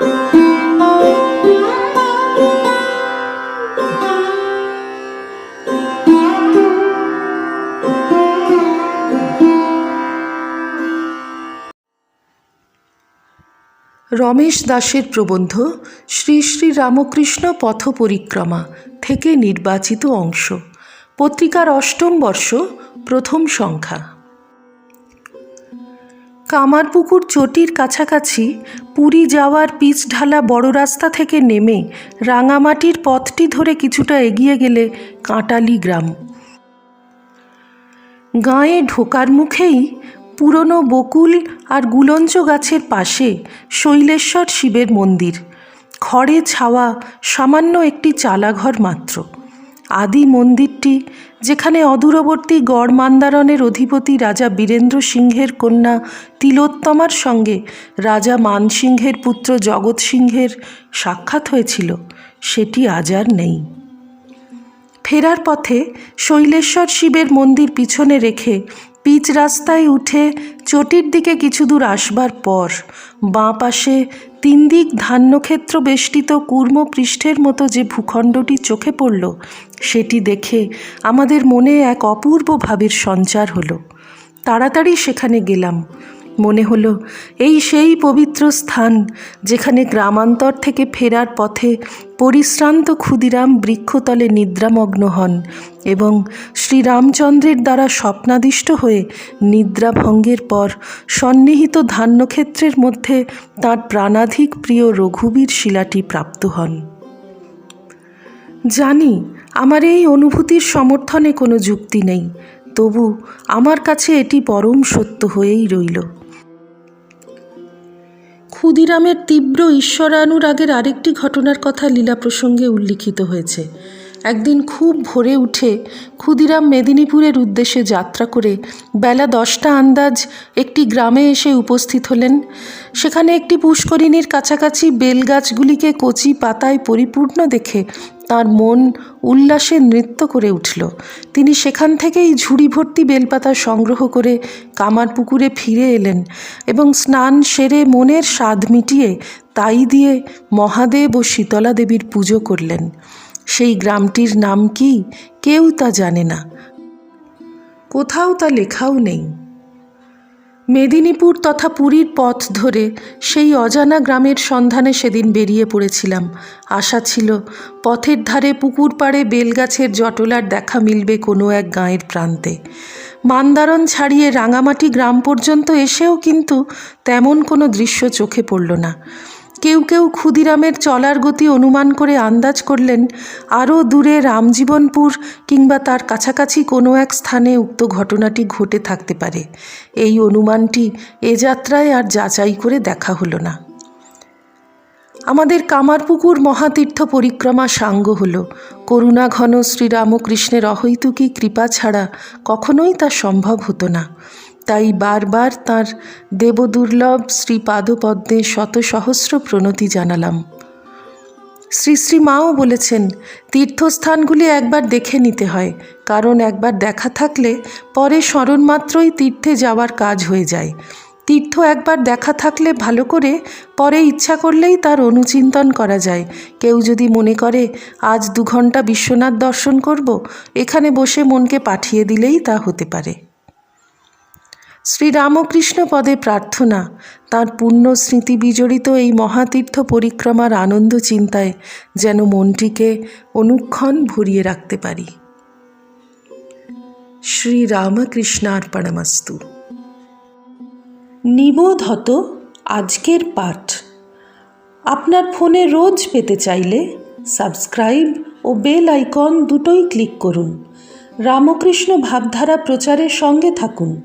রমেশ দাসের প্রবন্ধ শ্রী শ্রী রামকৃষ্ণ পথ পরিক্রমা থেকে নির্বাচিত অংশ। পত্রিকার অষ্টম বর্ষ প্রথম সংখ্যা। কামারপুকুর চটির কাছাকাছি পুরী যাওয়ার পিচ ঢালা বড় রাস্তা থেকে নেমে রাঙামাটির পথটি ধরে কিছুটা এগিয়ে গেলে কাঁটালি গ্রাম। গাঁয়ে ঢোকার মুখেই পুরনো বকুল আর গুলঞ্চ গাছের পাশে শৈলেশ্বর শিবের মন্দির। খড়ে ছাওয়া সামান্য একটি চালাঘর মাত্র। আদি মন্দিরটি, যেখানে অদূরবর্তী গড় মান্দারণের অধিপতি রাজা বীরেন্দ্র সিংহের কন্যা তিলোত্তমার সঙ্গে রাজা মানসিংহের পুত্র জগৎ সিংহের সাক্ষাৎ হয়েছিল। সেটি আজ আর নেই। ফেরার পথে শৈলেশ্বর শিবের মন্দির পিছনে রেখে পিচ রাস্তায় উঠে চটির দিকে কিছু দূর আসবার পর, বাঁ পাশে তিন দিক ধান্যক্ষেত্র বেষ্টিত কূর্ম পৃষ্ঠের মতো যে ভূখণ্ডটি চোখে পড়ল, সেটি দেখে আমাদের মনে এক অপূর্ব ভাবের সঞ্চার হলো। তাড়াতাড়ি সেখানে গেলাম। মনে হলো, এই সেই পবিত্র স্থান যেখানে গ্রামান্তর থেকে ফেরার পথে পরিশ্রান্ত ক্ষুদিরাম বৃক্ষতলে নিদ্রামগ্ন হন এবং শ্রীরামচন্দ্রের দ্বারা স্বপ্নাদিষ্ট হয়ে নিদ্রাভঙ্গের পর সন্নিহিত ধান্যক্ষেত্রের মধ্যে তাঁর প্রাণাধিক প্রিয় রঘুবীর শিলাটি প্রাপ্ত হন। জানি, আমার এই অনুভূতির সমর্থনে কোনো যুক্তি নেই, তবু আমার কাছে এটি পরম সত্য হয়েই রইল। ক্ষুদিরামের তীব্র ঈশ্বরানুরাগের আরেকটি ঘটনার কথা লীলা প্রসঙ্গে উল্লিখিত হয়েছে। একদিন খুব ভোরে উঠে ক্ষুদিরাম মেদিনীপুরের উদ্দেশ্যে যাত্রা করে বেলা দশটা আন্দাজ একটি গ্রামে এসে উপস্থিত হলেন। সেখানে একটি পুষ্করিণীর কাছাকাছি বেলগাছগুলিকে কচি পাতায় পরিপূর্ণ দেখে তার মন উল্লাসে নৃত্য করে উঠল। তিনি সেখান থেকেই ঝুড়ি ভর্তি বেলপাতা সংগ্রহ করে কামার পুকুরে ফিরে এলেন এবং স্নান সেরে মনের স্বাদ মিটিয়ে তাই দিয়ে মহাদেব ও শীতলা দেবীর পুজো করলেন। সেই গ্রামটির নাম কি কেউ তা জানে না। কোথাও তা লেখাও নেই। মেদিনীপুর তথা পুরীর পথ ধরে সেই অজানা গ্রামের সন্ধানে সেদিন বেরিয়ে পড়েছিলাম। আশা ছিল পথের ধারে পুকুর পাড়ে বেলগাছের জটলার দেখা মিলবে কোনো এক গাঁয়ের প্রান্তে। মান্দারণ ছাড়িয়ে রাঙামাটি গ্রাম পর্যন্ত এসেও কিন্তু তেমন কোনো দৃশ্য চোখে পড়ল না। কেউ কেউ ক্ষুদিরামের চলার গতি অনুমান করে আন্দাজ করলেন, আরও দূরে রামজীবনপুর কিংবা তার কাছাকাছি কোনো এক স্থানে উক্ত ঘটনাটি ঘটে থাকতে পারে। এই অনুমানটি এ যাত্রায় আর যাচাই করে দেখা হলো না। আমাদের কামারপুকুর মহাতীর্থ পরিক্রমা সাঙ্গ হল। করুণাঘন শ্রীরামকৃষ্ণের অহৈতুকী কৃপা ছাড়া কখনোই তা সম্ভব হতো না। তাই বারবার তাঁর দেবদুর্লভ শ্রী শ্রীপাদপদ্মে শত সহস্র প্রণতি জানালাম। শ্রী শ্রী মাও বলেছেন, তীর্থস্থানগুলি একবার দেখে নিতে হয়, কারণ একবার দেখা থাকলে পরে স্মরণ মাত্রই তীর্থে যাওয়ার কাজ হয়ে যায়। তীর্থ একবার দেখা থাকলে ভালো করে পরে ইচ্ছা করলেই তার অনুচিন্তন করা যায়। কেউ যদি মনে করে, আজ দু ঘণ্টা বিশ্বনাথ দর্শন করব, এখানে বসে মনকে পাঠিয়ে দিলেই তা হতে পারে। শ্রীরামকৃষ্ণ পদে প্রার্থনা। তার পুণ্য স্মৃতি বিজড়িত এই মহাতীর্থ পরিক্রমার আনন্দ চিন্তায় যেন মনটিকে অনুক্ষণ ভরিয়ে রাখতে পারি। শ্রীরামকৃষ্ণার্পণমস্তু। নিবোধ হত আজকের পাঠ। আপনার ফোনে রোজ পেতে চাইলে সাবস্ক্রাইব ও বেল আইকন দুটোই ক্লিক করুন। রামকৃষ্ণ ভাবধারা প্রচারের সঙ্গে থাকুন।